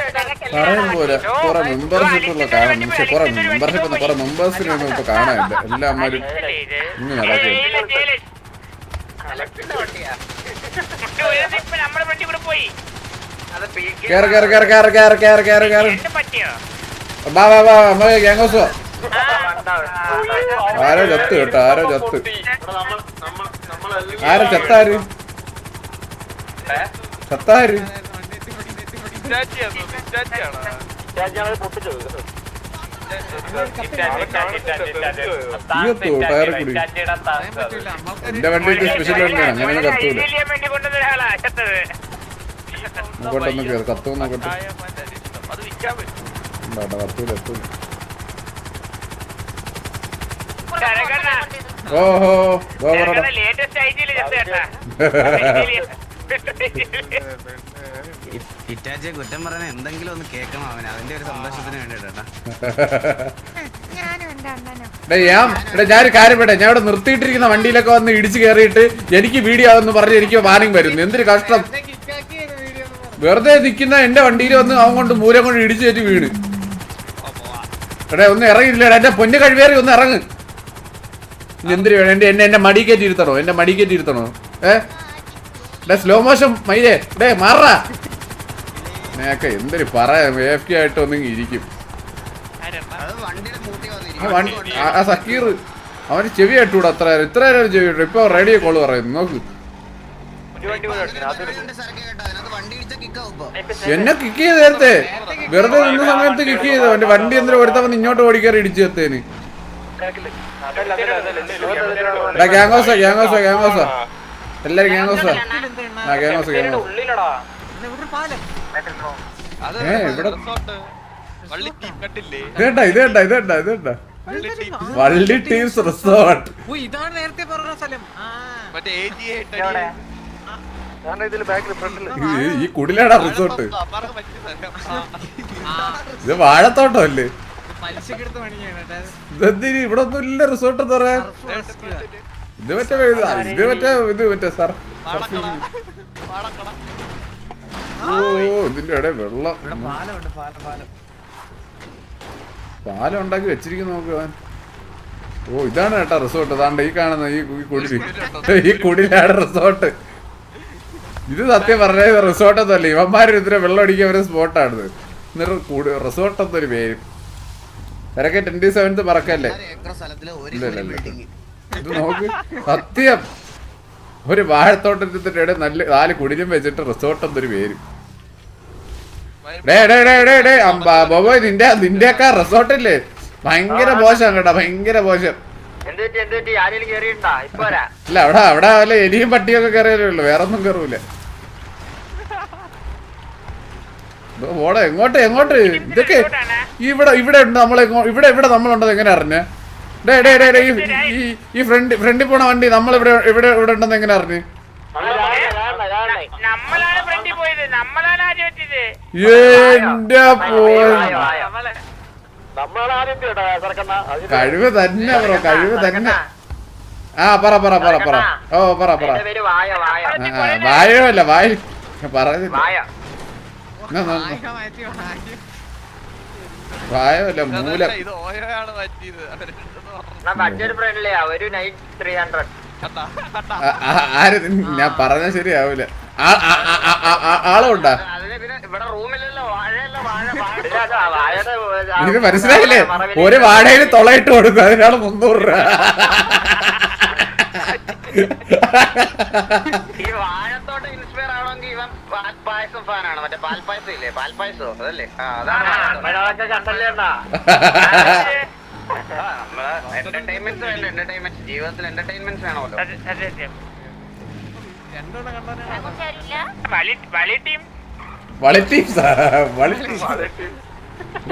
പറയാൻ പോലെ കുറെ മെമ്പർഷിപ്പ് ഉള്ള കാണാൻ പക്ഷെ കുറെ മെമ്പർഷിപ്പ് കുറെ മെമ്പേഴ്സിനെ ഒന്നും ഇപ്പൊ കാണാനില്ല. എല്ലാ അമ്മമാരും ഇങ്ങനെ നടക്കും കേറ് കേറ് കേറ് കേറ് കേറ് കേറ് കേറ് കേറ്. വാ വാ വാ നമ്മൾ ഗ്യാങ്സ് ആരോ ചത്ത് കേട്ടോ ആരോ ചത്ത്. ആരോ ചത്താര്? ചത്താര്? എന്റെ വണ്ടിക്ക് സ്പെഷ്യൽ വണ്ടിയാണ് ഓഹോ ഇറ്റാച്ചിയെ കുറ്റം പറഞ്ഞ എന്തെങ്കിലും ഒന്ന് കേൾക്കണം അവന്. അതിന്റെ ഒരു സന്തോഷത്തിന് വേണ്ടിട്ടാ ഞാനൊരു കാര്യം പെട്ടെ ഞാൻ ഇവിടെ നിർത്തിയിട്ടിരിക്കുന്ന വണ്ടിയിലൊക്കെ വന്ന് ഇടിച്ചു കയറിയിട്ട് എനിക്ക് വീഡിയോ ആണെന്ന് പറഞ്ഞ് എനിക്ക് വാനിങ് വരുന്നു. എന്തൊരു കഷ്ടം. വെറുതെ നിൽക്കുന്ന എന്റെ വണ്ടിയിൽ വന്ന് അവൻ കൊണ്ട് മൂലം കൊണ്ട് ഇടിച്ചു കയറ്റി വീണ്. എടേ ഒന്ന് ഇറങ്ങിയില്ല എന്റെ പൊന്ന് കഴിവേറി ഒന്ന് ഇറങ്ങ്. എന്തിനു വേണം? എന്റെ എന്നെ എന്റെ മടി കയറ്റി ഇരുത്തണോ? എന്റെ മടി കയറ്റി ഇരുത്തണോ? ഏ? സ്ലോ മോഷൻ മൈലേ ഡേ മാറാ നേക്കെ എന്തൊരു പറയാം എഫ് കെ ആയിട്ട് ഒന്നെങ്കിൽ ഇരിക്കും. ആ സക്കീർ അവന് ചെവി കേട്ടൂടാ അത്ര നേരം. ഇത്ര നേരം ചെവി ഇട്ടു ഇപ്പൊ റേഡിയോ കോൾ പറയുന്നു നോക്ക്. വണ്ടി ഇടിച്ച കിക്കാവും ഇപ്പൊ. എന്നെ കിക്ക് ചെയ്ത് നേരത്തെ വെറുതെ നിന്ന സമയത്ത് കിക്ക് ചെയ്തു അവന്റെ വണ്ടി എന്തിനാ ഒരുത്തവൻ ഇങ്ങോട്ട് ഓടിക്കാറി ഇടിച്ചു എത്തേന്. ഗ്യാങ്ങോസ ഗ്യാങ്ങോസ ഗ്യാങ്ങോസ എല്ലാരും ഗ്യാങ്ങോസ ആ ഗ്യാങ്ങോസ ഗ്യാങ്ങോസ ഇതേണ്ട വള്ളി ടീംസ് റിസോർട്ട് ഇതാണ് നേരത്തെ പറഞ്ഞ സ്ഥലം. ഈ കുടിലാടാ റിസോർട്ട് ഇത് വാഴത്തോട്ടം അല്ലേ ഇതെന്തിന് ഇവിടെ ഒന്നും ഇല്ല റിസോർട്ട് എന്ന് ഇത് മറ്റേ ഇത് മറ്റേ ഇത് മറ്റേ സാർ ഇതിന്റെ വെള്ളം. പാലം ഉണ്ടാക്കി വെച്ചിരിക്കുന്നു നോക്ക് അവൻ. ഓ ഇതാണ് കേട്ടോ റിസോർട്ട്. അതാണ്ട് ഈ കാണുന്ന ഈ കുടി ഈ കുടിലാണ് റിസോർട്ട്. ഇത് സത്യം പറഞ്ഞത് റിസോർട്ടൊന്നുമല്ല. ഇവന്മാർ ഇത്ര വെള്ളം അടിക്കാൻ ഒരു സ്പോട്ടാണിത്. എന്നിട്ട് കൂടി റിസോർട്ടൊന്നൊരു പേര്. തിരക്കെ ട്വന്റി സെവൻത്ത് പറക്കല്ലേ? ഇല്ലല്ല ഇത് നോക്ക്. സത്യം. ഒരു വാഴത്തോട്ടത്തിന്റെ നല്ല നാല് കുടിലും വെച്ചിട്ട് റിസോർട്ടൊന്നൊരു പേര്. ബോബോയ് നിന്റെ ഒക്കെ റിസോർട്ടില്ലേ ഭയങ്കര മോശം കേട്ടോ ഭയങ്കര മോശം. ഇല്ല അല്ല അവിടെ അവിടെ വല്ല എലിയും പട്ടിയൊക്കെ ഒക്കെ ഉള്ളു വേറെ ഒന്നും കയറൂല ഓടെ എങ്ങോട്ട് എങ്ങോട്ട്? ഇതൊക്കെ ഇവിടെ ഇവിടെ ഉണ്ട് നമ്മളെ ഇവിടെ ഇവിടെ നമ്മളുണ്ടത് എങ്ങനെ അറിഞ്ഞേ? ഡേ ഡേ ഡേ ഈ- ഫ്രണ്ട് ഫ്രണ്ടിൽ പോണ വണ്ടി നമ്മൾ ഇവിടെ ഇവിടെ ഇവിടെ ഉണ്ടെന്ന് എങ്ങനെ അറിഞ്ഞ്? എന്റെ കഴിവ് തന്നെ പറ കഴിവ് തന്നെ. ആ പറ പറ പറ പറ. ഓ പറ പറ. വായവല്ല വായ പറഞ്ഞു വായവല്ല മൂല. ആര്? ഞാൻ പറഞ്ഞ ശരിയാവൂല. ആളുണ്ടാ? നിനക്ക് മനസ്സിലായില്ലേ? ഒരു വാടകയിൽ തൊളയിട്ട് കൊടുക്കും അതിനാണ് മുന്നൂറ് രൂപ. ജീവിതത്തിൽ എന്റർടൈൻമെന്റ് വേണമല്ലോ.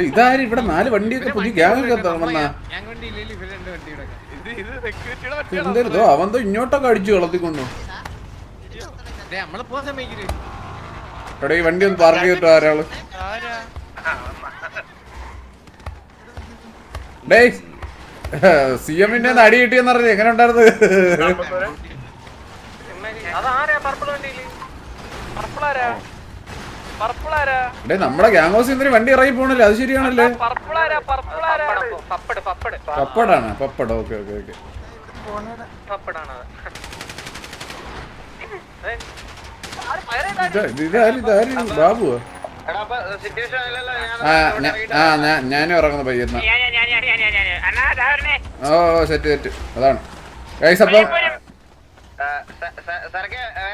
ഇതാര് ഇവിടെ നാല് വണ്ടിയൊക്കെ പുതിയ ഗ്യാങ്ങൊക്കെ തുടങ്ങുന്ന അവന്തോ ഇങ്ങോട്ടൊക്കെ അടിച്ചു വളർത്തിക്കൊണ്ടു എടാ ഈ വണ്ടി ഒന്ന് പാർക്ക് ചെയ്തിട്ടോ ആരാൾ ഡേയ് സി എമ്മിന്റെ അടി കിട്ടിയെന്നറിഞ്ഞു എങ്ങനെ ഉണ്ടായിരുന്നു നമ്മുടെ ഗ്യാങ് ഹൗസ് ഇന്ദ്രി വണ്ടി ഇറങ്ങി പോണല്ലേ. അത് ശരിയാണല്ലേ? പപ്പടാണ്. പപ്പട. Okay okay okay. ബാബു ആ ഞാനും ഇറങ്ങുന്നു പയ്യെന്നാ. ഓ സെറ്റ് സെറ്റ് അതാണ്. ഗൈസ്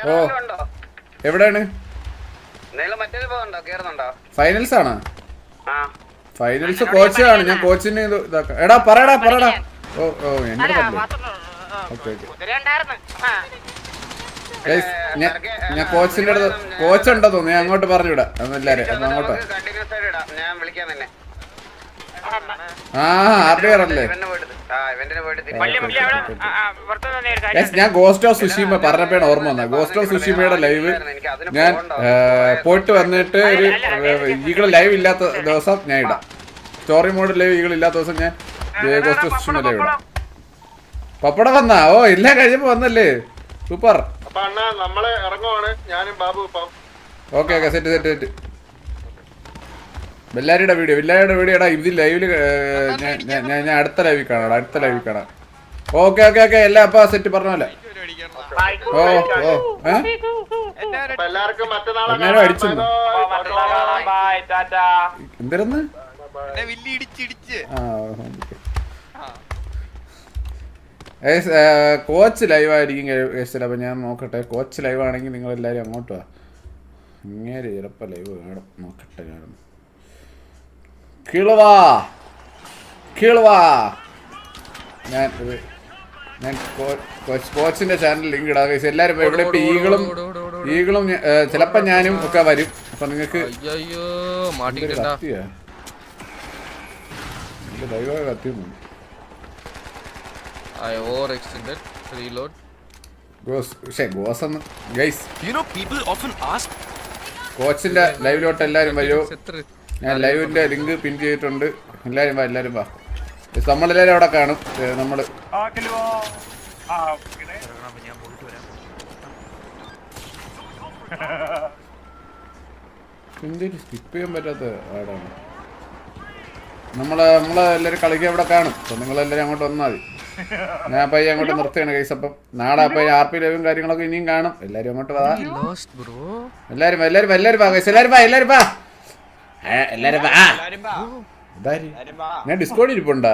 ഓ. എവിടെയാണ്? ഫൈനൽസ് ആണ്? ഫൈനൽസ് കോച്ചാണ് ഞാൻ കോച്ചിന് ഇതാക്കാം. എടാ പറയടാ പറയടാ. ഓ ഓ എന്നോട് ഓക്കെ ഓക്കെ. ഗൈസ് ഞാൻ കോച്ചിന്റെ അടുത്ത് കോച്ച് ഉണ്ടോ തോന്നുന്നു. ഞാൻ അങ്ങോട്ട് പറഞ്ഞു അങ്ങോട്ടാ ഞാൻ വിളിക്കാൻ അങ്ങോട്ടോ ഗൈസ് ഞാൻ ഗോസ്റ്റ് ഓഫ് സുഷിമ പറഞ്ഞപ്പോഴാണ് ഓർമ്മ വന്നത്. ഗോസ്റ്റ് ഓഫ് സുഷിമയുടെ ലൈവ് ഞാൻ പോയിട്ട് വന്നിട്ട് ഒരു ഈകൾ ലൈവ് ഇല്ലാത്ത ദിവസം ഞാൻ ഇടാം. സ്റ്റോറി മോഡ് ലൈവ് ഈകൾ ഇല്ലാത്ത ദിവസം ഞാൻ ഗോസ്റ്റ് ഓഫ് സുഷിമ ലൈവ് ഇടാം. പപ്പട വന്നാ? ഓ എല്ലാം കഴിയുമ്പോ വന്നല്ലേ? സൂപ്പർ അപ്പൊ അണ്ണാ നമ്മൾ ഇറങ്ങുവാണ്. ഞാനും ബാബു ഇപ്പം. Okay okay set set set ബെല്ലാരിയുടെ video ബെല്ലാരിയുടെ വീഡിയോ എടാ ഇത് ലൈവിൽ ഞാൻ അടുത്ത ലൈവിൽ കാണാം അടുത്ത ലൈവിൽ കാണാം. ഓക്കെ ഓക്കെ ഓക്കെ എല്ലാം അപ്പൊ സെറ്റ് പറഞ്ഞല്ലേ ഓ ഓ ഏഹ് അടിച്ചു ആ കോച്ച് ലൈവ് ആയിരിക്കും കേസിൽ അപ്പൊ ഞാൻ നോക്കട്ടെ കോച്ച് ലൈവ് ആണെങ്കിൽ നിങ്ങൾ എല്ലാരും അങ്ങോട്ട് വാ. ഇങ്ങനെ ചിലപ്പോ ലൈവ് കാണും. നോക്കട്ടെ ഞാൻ കിളവാ കിളവാ ഞാൻ ഞാൻ കോച്ചിന്റെ ചാനൽ ലിങ്ക് ഇടാ. ഗൈസ് എല്ലാരും ഇവിടെ ഇപ്പൊ ഈകളും ഈകളും ചിലപ്പോ ഞാനും ഒക്കെ വരും. അപ്പൊ നിങ്ങക്ക് കോച്ചിന്റെ ലൈവിലോട്ട് എല്ലാരും വരൂ. ഞാൻ ലൈവിന്റെ ലിങ്ക് പിൻ ചെയ്തിട്ടുണ്ട്. എല്ലാരും വാ എല്ലാരും വാ. നമ്മളെല്ലാരും അവിടെ കാണും. നമ്മൾ. എന്തേലും സ്കിപ്പ് ചെയ്യാൻ പറ്റാത്ത ആടാണ് നമ്മളെ നമ്മൾ എല്ലാരും കളിക്കാൻ അവിടെ കാണും. അപ്പം നിങ്ങളെല്ലാവരും അങ്ങോട്ട് വന്നാൽ മതി. ഞാൻ അപ്പം അങ്ങോട്ട് നിർത്തുകയാണ് കേസ് അപ്പം നാളെ അപ്പം ആർ പി ലൈവും കാര്യങ്ങളൊക്കെ ഇനിയും കാണും. എല്ലാരും അങ്ങോട്ട് വാ. എല്ലാരും എല്ലാരും എല്ലാരും വാ കേസ് എല്ലാവരും വാ എല്ലാവരും വാ. എല്ലാരും ഇതാര്? ഞാൻ ഡിസ്കോഡ് ഇരിപ്പുണ്ടാ?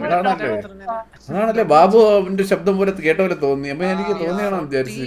അതാണല്ലേ അതാണല്ലേ ബാബുവിന്റെ ശബ്ദം പോലെ കേട്ട പോലെ തോന്നി. അപ്പൊ എനിക്ക് തോന്നിയാണോ വിചാരിച്ചു.